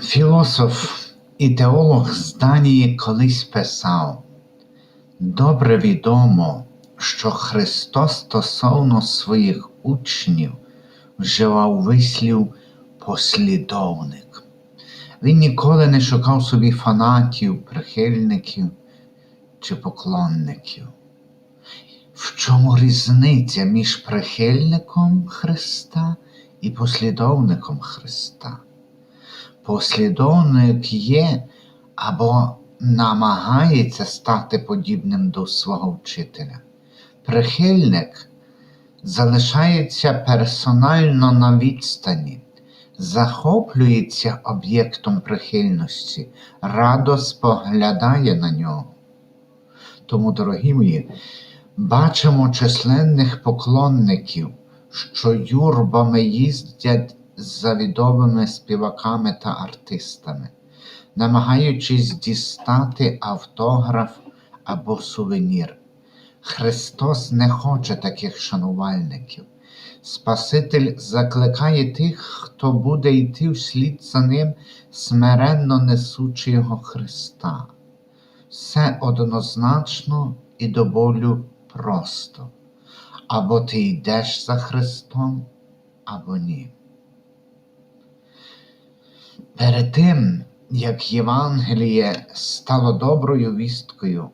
Філософ і теолог з Данії колись писав: добре відомо, що Христос стосовно своїх учнів вживав вислів послідовник. Він ніколи не шукав собі фанатів, прихильників чи поклонників. В чому різниця між прихильником Христа і послідовником Христа? Послідовник є або намагається стати подібним до свого вчителя. Прихильник залишається персонально на відстані, захоплюється об'єктом прихильності, радо споглядає на нього. Тому, дорогі мої, бачимо численних поклонників, що юрбами їздять за відомими співаками та артистами, намагаючись дістати автограф або сувенір. Христос не хоче таких шанувальників. Спаситель закликає тих, хто буде йти вслід за ним, смиренно несучи Його Христа. Все однозначно і до болю просто. Або ти йдеш за Христом, або ні. Перед тим, як Євангеліє стало доброю вісткою,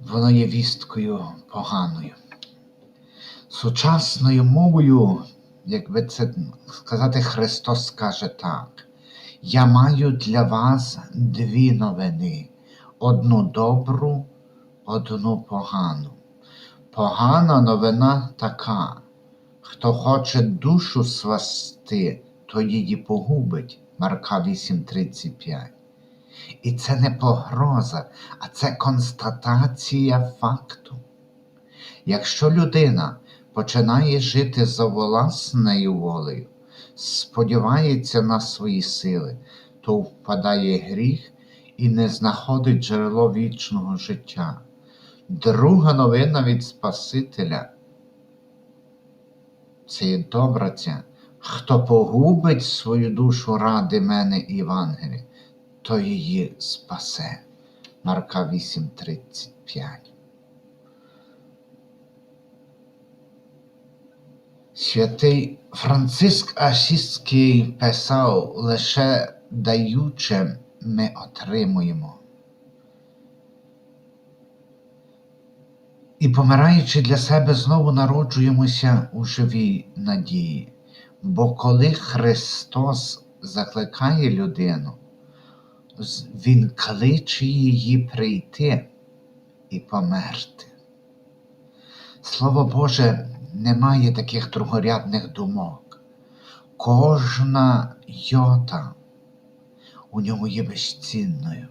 воно є вісткою поганою. Сучасною мовою, як би це сказати, Христос каже так: Я маю для вас дві новини: одну добру, одну погану. Погана новина така. Хто хоче душу свасти, то її погубить. Марка 8:35. І це не погроза, а це констатація факту. Якщо людина починає жити за власною волею, сподівається на свої сили, то впадає гріх і не знаходить джерело вічного життя. Друга новина від Спасителя це є добра ця. Хто погубить свою душу ради мене і Євангелія, то її спасе. Марка 8:35. Святий Франциск Асістський писав лише даючи ми отримуємо. І помираючи для себе, знову народжуємося у живій надії. Бо коли Христос закликає людину, Він кличе її прийти і померти. Слово Боже не має таких другорядних думок. Кожна йота у ньому є безцінною.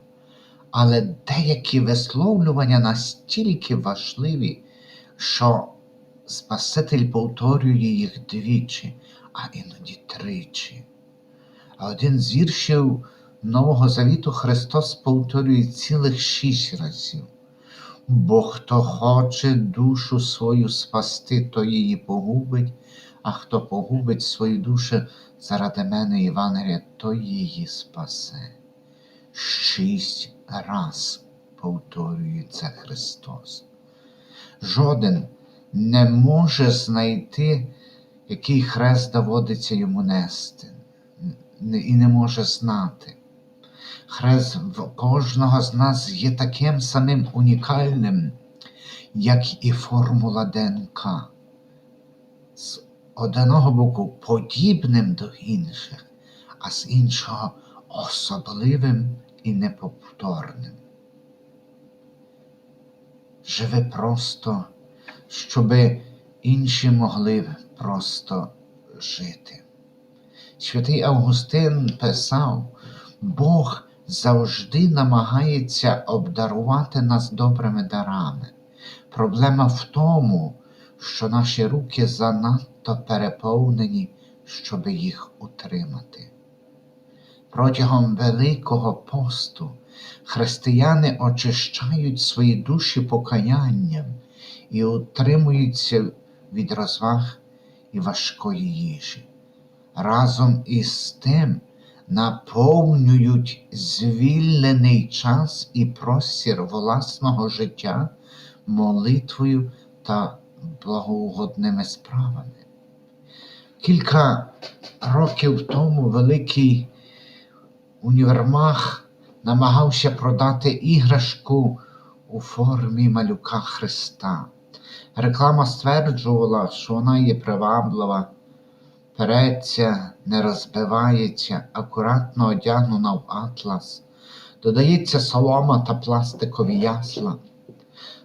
Але деякі висловлювання настільки важливі, що Спаситель повторює їх двічі, а іноді тричі. А один з віршів Нового Завіту Христос повторює цілих шість разів. Бо хто хоче душу свою спасти, то її погубить, а хто погубить свою душу заради мене Євангелія, то її спасе. Шість раз повторюється Христос. Жоден не може знайти, який хрест доводиться йому нести, і не може знати. Хрест в кожного з нас є таким самим унікальним, як і формула ДНК. З одного боку подібним до інших, а з іншого особливим і неповторним. Живи просто, щоби інші могли просто жити. Святий Августин писав, Бог завжди намагається обдарувати нас добрими дарами. Проблема в тому, що наші руки занадто переповнені, щоб їх утримати. Протягом Великого посту християни очищають свої душі покаянням і утримуються від розваг і важкої їжі. разом із тим наповнюють звільнений час і простір власного життя молитвою та благоугодними справами. Кілька років тому великий універмаг намагався продати іграшку у формі малюка Христа. Реклама стверджувала, що вона є приваблива, переться, не розбивається, акуратно одягнена в атлас, додається солома та пластикові ясла.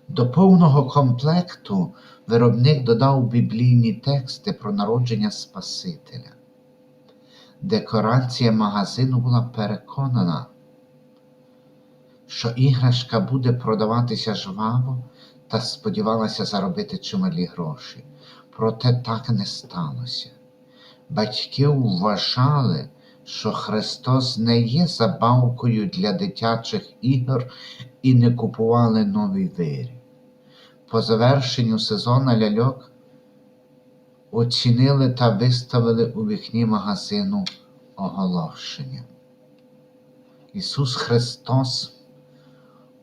До повного комплекту виробник додав біблійні тексти про народження Спасителя. Декорація магазину була переконана, що іграшка буде продаватися жваво та сподівалася заробити чималі гроші. Проте так не сталося. Батьки вважали, що Христос не є забавкою для дитячих ігор і не купували нові вирі. По завершенню сезону ляльок оцінили та виставили у вікні магазину оголошення. Ісус Христос,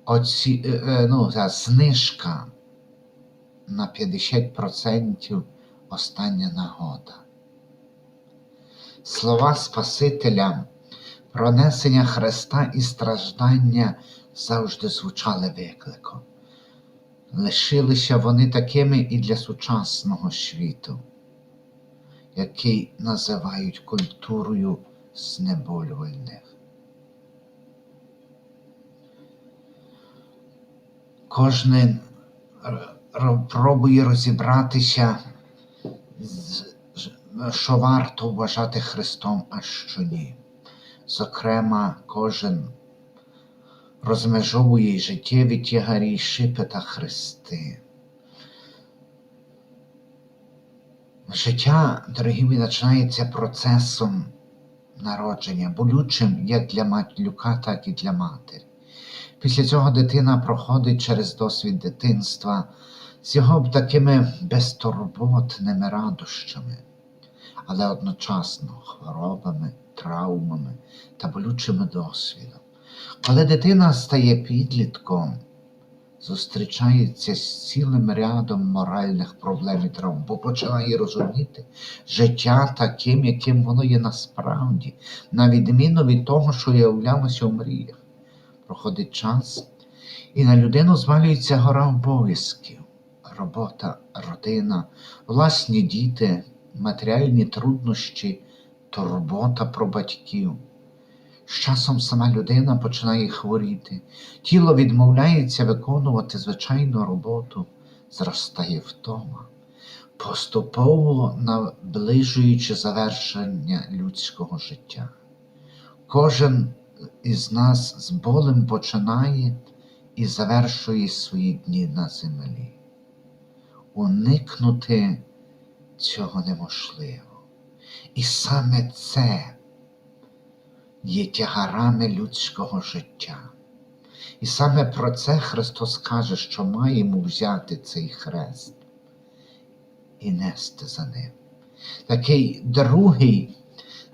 оці, е, е, ну, знижка на 50% остання нагода. Слова Спасителя, пронесення Христа і страждання завжди звучали викликом. Лишилися вони такими і для сучасного світу, який називають культурою знеболювальних. Кожен пробує розібратися, що варто вважати Христом, а що ні. Зокрема, кожен розмежовує життєві тягарі, й шипи та хрести. Життя, дорогі мої, починається процесом народження, болючим як для матлюка, так і для матері. Після цього дитина проходить через досвід дитинства з його такими безтурботними радощами, але одночасно хворобами, травмами та болючими досвідом. Коли дитина стає підлітком, зустрічається з цілим рядом моральних проблем і травм, бо починає розуміти життя таким, яким воно є насправді, на відміну від того, що являлося у мріях. Проходить час, і на людину звалюється гора обов'язків, робота, родина, власні діти, матеріальні труднощі, турбота про батьків. З часом сама людина починає хворіти, тіло відмовляється виконувати звичайну роботу, зростає втома, поступово наближуючи завершення людського життя. Кожен із нас з болем починає і завершує свої дні на землі. Уникнути цього неможливо. І саме це є тягарами людського життя. І саме про це Христос каже, що маємо взяти цей хрест і нести за ним. Такий другий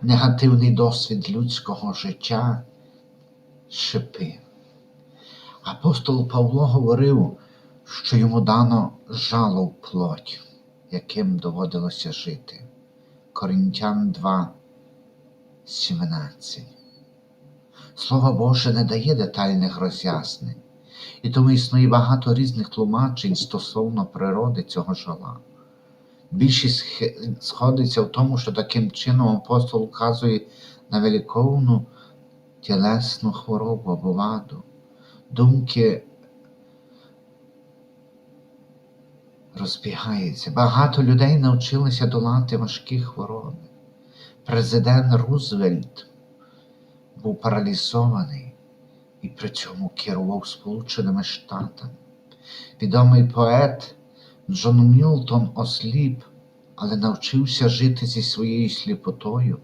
негативний досвід людського життя шипи. Апостол Павло говорив, що йому дано жало в плоть, яким доводилося жити. Коринтян 2, 17. Слово Боже не дає детальних роз'яснень, і тому існує багато різних тлумачень стосовно природи цього жала. Більшість сходиться в тому, що таким чином апостол вказує на великовну тілесну хворобу або ваду. Думки розбігаються. Багато людей навчилися долати важкі хвороби. Президент Рузвельт був паралізований і при цьому керував Сполученими Штатами. Відомий поет Джон Мілтон осліп, але навчився жити зі своєю сліпотою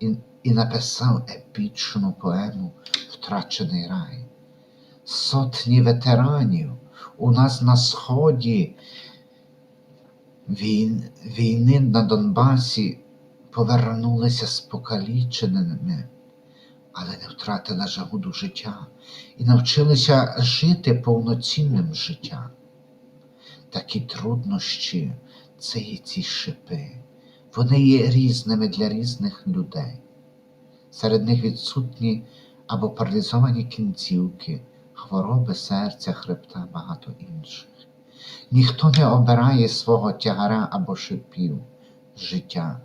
і, і написав епічну поему Втрачений рай. Сотні ветеранів у нас на сході війн, війни на Донбасі повернулися спокаліченими, але не втратили жагу життя і навчилися жити повноцінним життям. Такі труднощі це є ці шипи. Вони є різними для різних людей. Серед них відсутні або паралізовані кінцівки, хвороби серця, хребта, багато інших. Ніхто не обирає свого тягара або шипів життя.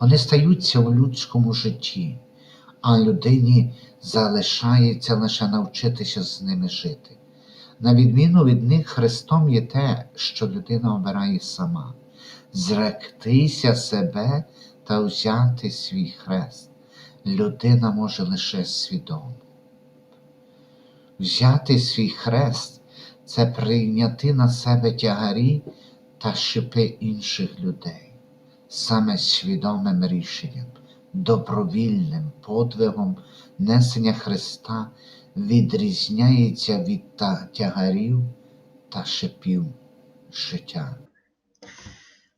Вони стаються у людському житті, а людині залишається лише навчитися з ними жити. На відміну від них, Христом є те, що людина обирає сама зректися себе та взяти свій хрест. Людина може лише свідомо. Взяти свій хрест це прийняти на себе тягарі та шипи інших людей, саме свідомим рішенням, добровільним подвигом несення Христа відрізняється від тягарів та шипів життя.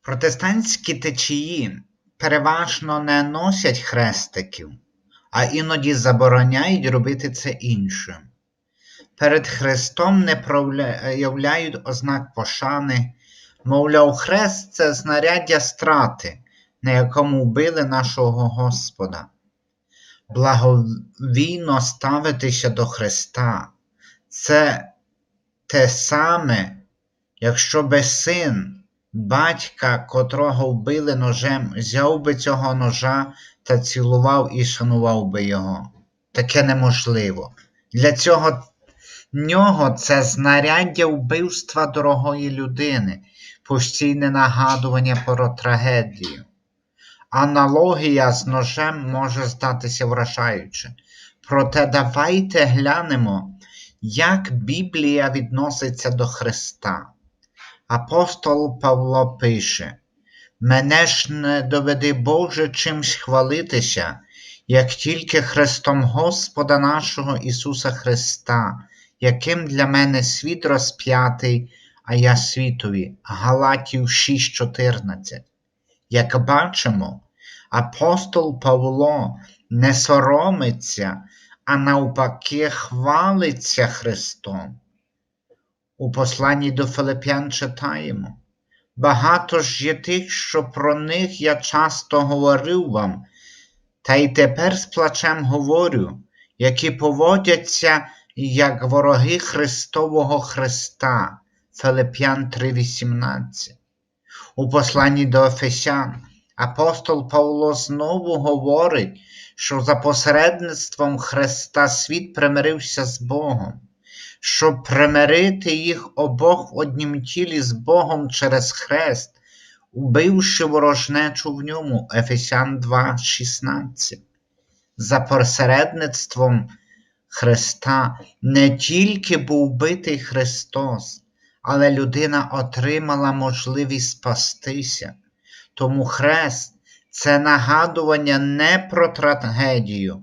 Протестантські течії переважно не носять хрестиків, а іноді забороняють робити це іншим. Перед Христом не проявляють ознак пошани, мовляв, хрест це знаряддя страти, на якому вбили нашого Господа. Благовійно ставитися до Христа це те саме, якщо би син батька, котрого вбили ножем, взяв би цього ножа та цілував і шанував би його. Таке неможливо. Для цього нього це знаряддя вбивства дорогої людини, постійне нагадування про трагедію. Аналогія з ножем може здатися вражаюче. Проте давайте глянемо, як Біблія відноситься до Христа. Апостол Павло пише: Мене ж не доведи Боже чимсь хвалитися, як тільки Христом Господа нашого Ісуса Христа, яким для мене світ розп'ятий, а я світові. Галатів 6:14. Як бачимо, апостол Павло не соромиться, а навпаки хвалиться Христом. У посланні до Филип'ян читаємо. Багато ж є тих, що про них я часто говорив вам, та й тепер з плачем говорю, які поводяться як вороги Христового Христа. Филип'ян 3:18. У посланні до Ефесян апостол Павло знову говорить, що за посередництвом Христа світ примирився з Богом щоб примирити їх обох в однім тілі з Богом через хрест, убивши ворожнечу в ньому Ефесян 2,16. За посередництвом Христа не тільки був битий Христос, але людина отримала можливість спастися. Тому хрест це нагадування не про трагедію,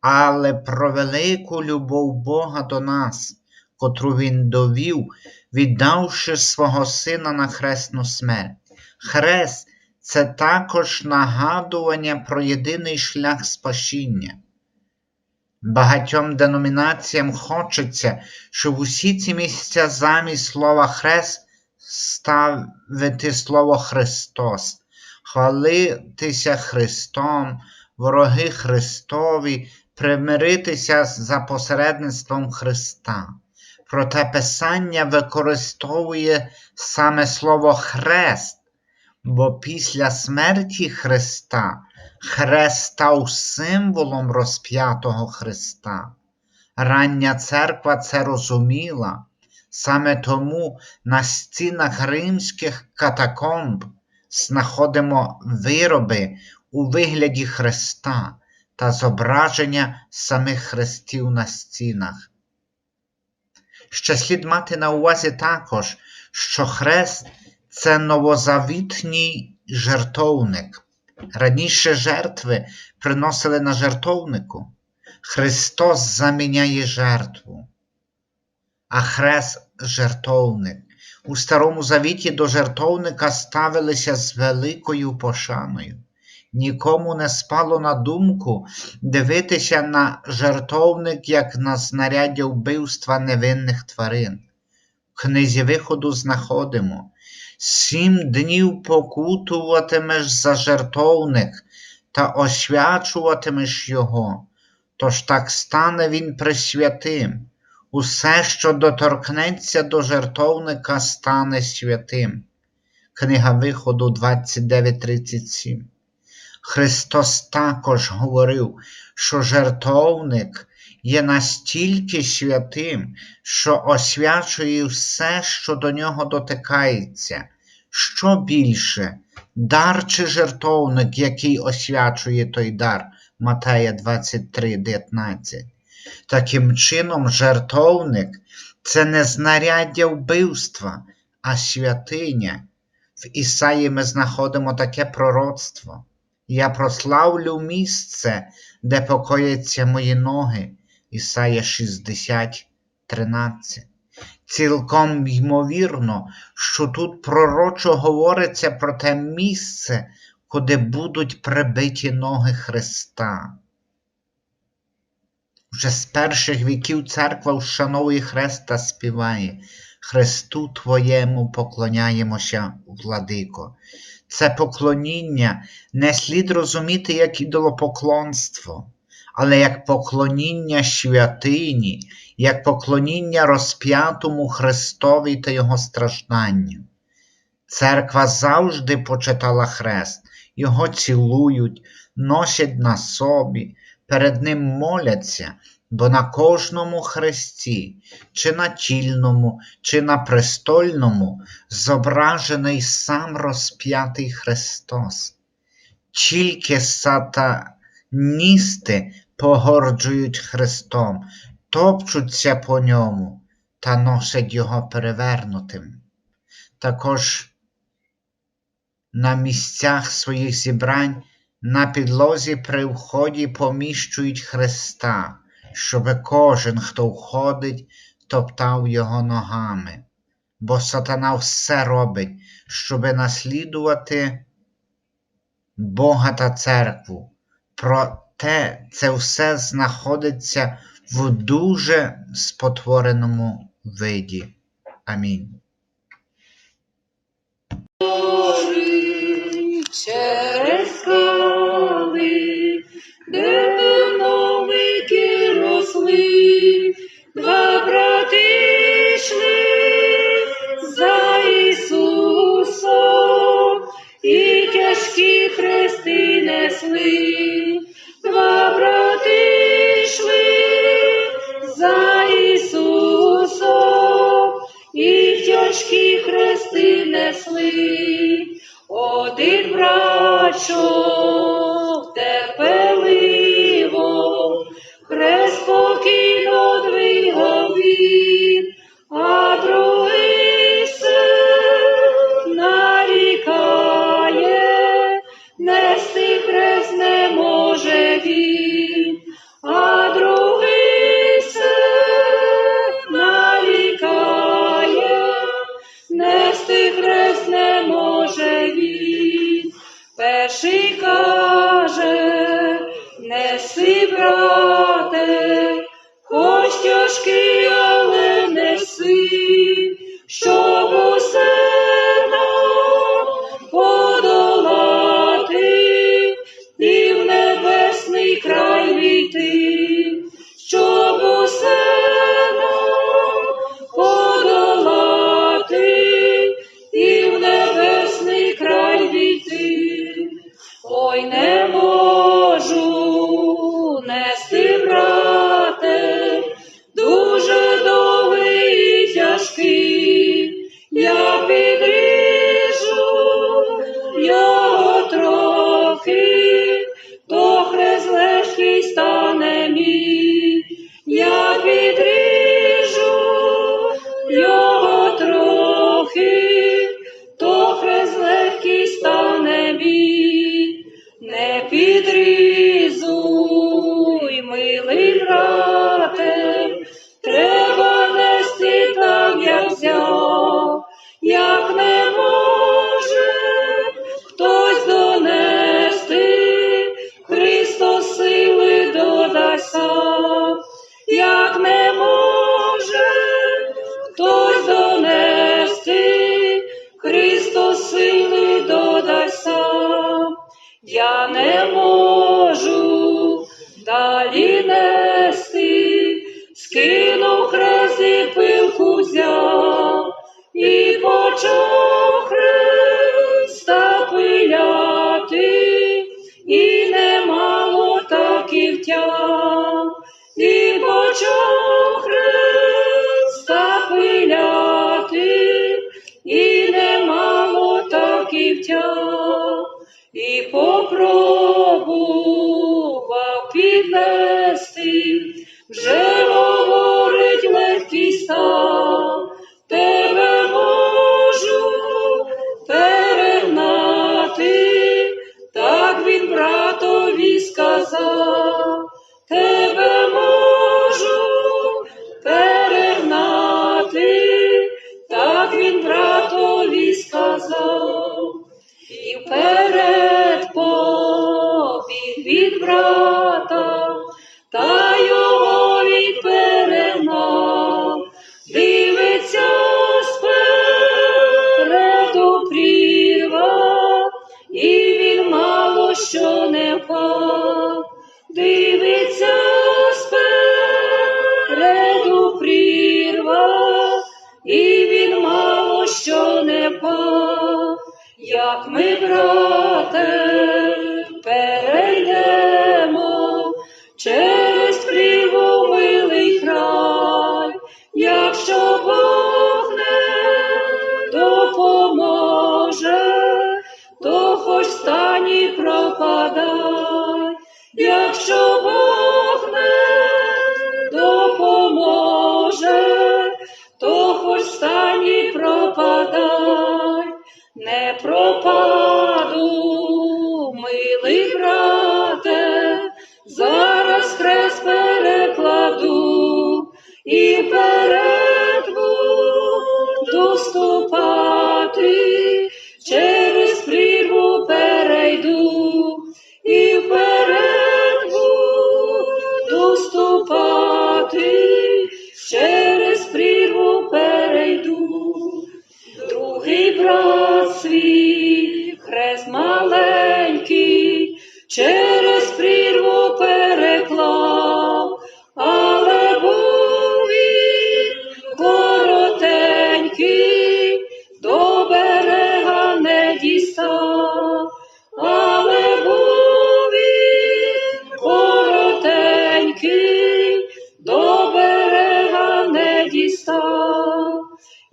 але про велику любов Бога до нас котру він довів, віддавши свого сина на хресну смерть. Хрест це також нагадування про єдиний шлях спасіння. Багатьом деномінаціям хочеться, щоб усі ці місця замість слова хрест ставити слово Христос, хвалитися Христом, вороги Христові, примиритися за посередництвом Христа. Проте Писання використовує саме слово хрест, бо після смерті Христа хрест став символом розп'ятого Христа. Рання церква це розуміла, саме тому на стінах римських катакомб знаходимо вироби у вигляді Христа та зображення самих хрестів на стінах. Ще слід мати на увазі також, що хрест це новозавітній жертовник. Раніше жертви приносили на жертовнику. Христос заміняє жертву, а хрест жертовник. У Старому Завіті до жертовника ставилися з великою пошаною. нікому не спало на думку дивитися на жертовник як на знаряддя вбивства невинних тварин. В книзі виходу знаходимо сім днів покутуватимеш за жертовник та освячуватимеш його, тож так стане він пресвятим. Усе, що доторкнеться до жертовника, стане святим. Книга Виходу 29.37. Христос також говорив, що жертовник є настільки святим, що освячує все, що до нього дотикається. Що більше, дар чи жертовник, який освячує той дар, Матея 23.19. Таким чином, жертовник це не знаряддя вбивства, а святиня. В Ісаї ми знаходимо таке пророцтво. Я прославлю місце, де покояться мої ноги. Ісая 60, 13. Цілком ймовірно, що тут пророчо говориться про те місце, куди будуть прибиті ноги Христа. Вже з перших віків церква вшановує хрест та співає Христу Твоєму поклоняємося, владико. Це поклоніння не слід розуміти як ідолопоклонство, але як поклоніння святині, як поклоніння розп'ятому Христові та Його стражданню. Церква завжди почитала хрест, його цілують, носять на собі, перед ним моляться, бо на кожному хресті, чи на тільному, чи на престольному, зображений сам розп'ятий Христос. Тільки сатаністи погорджують Христом, топчуться по ньому та носять його перевернутим. Також на місцях своїх зібрань на підлозі при вході поміщують Христа, щоби кожен, хто входить, топтав його ногами. Бо сатана все робить, щоби наслідувати Бога та церкву. Проте це все знаходиться в дуже спотвореному виді. Амінь. wojny вести вже.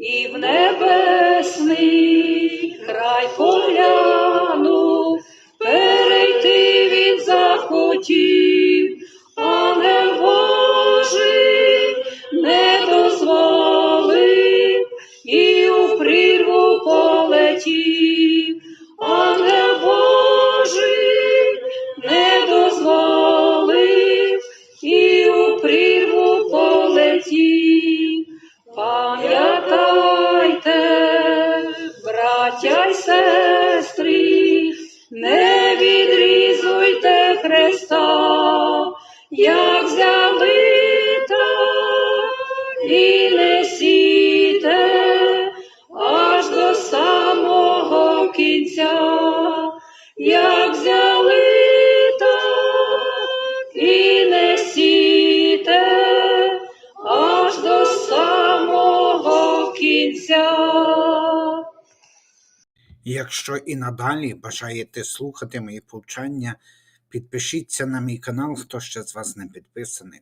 і в небесний. несіте аж до самого кінця, як взяли так і несіте аж до самого кінця. Якщо і надалі бажаєте слухати мої повчання, підпишіться на мій канал, хто ще з вас не підписаний.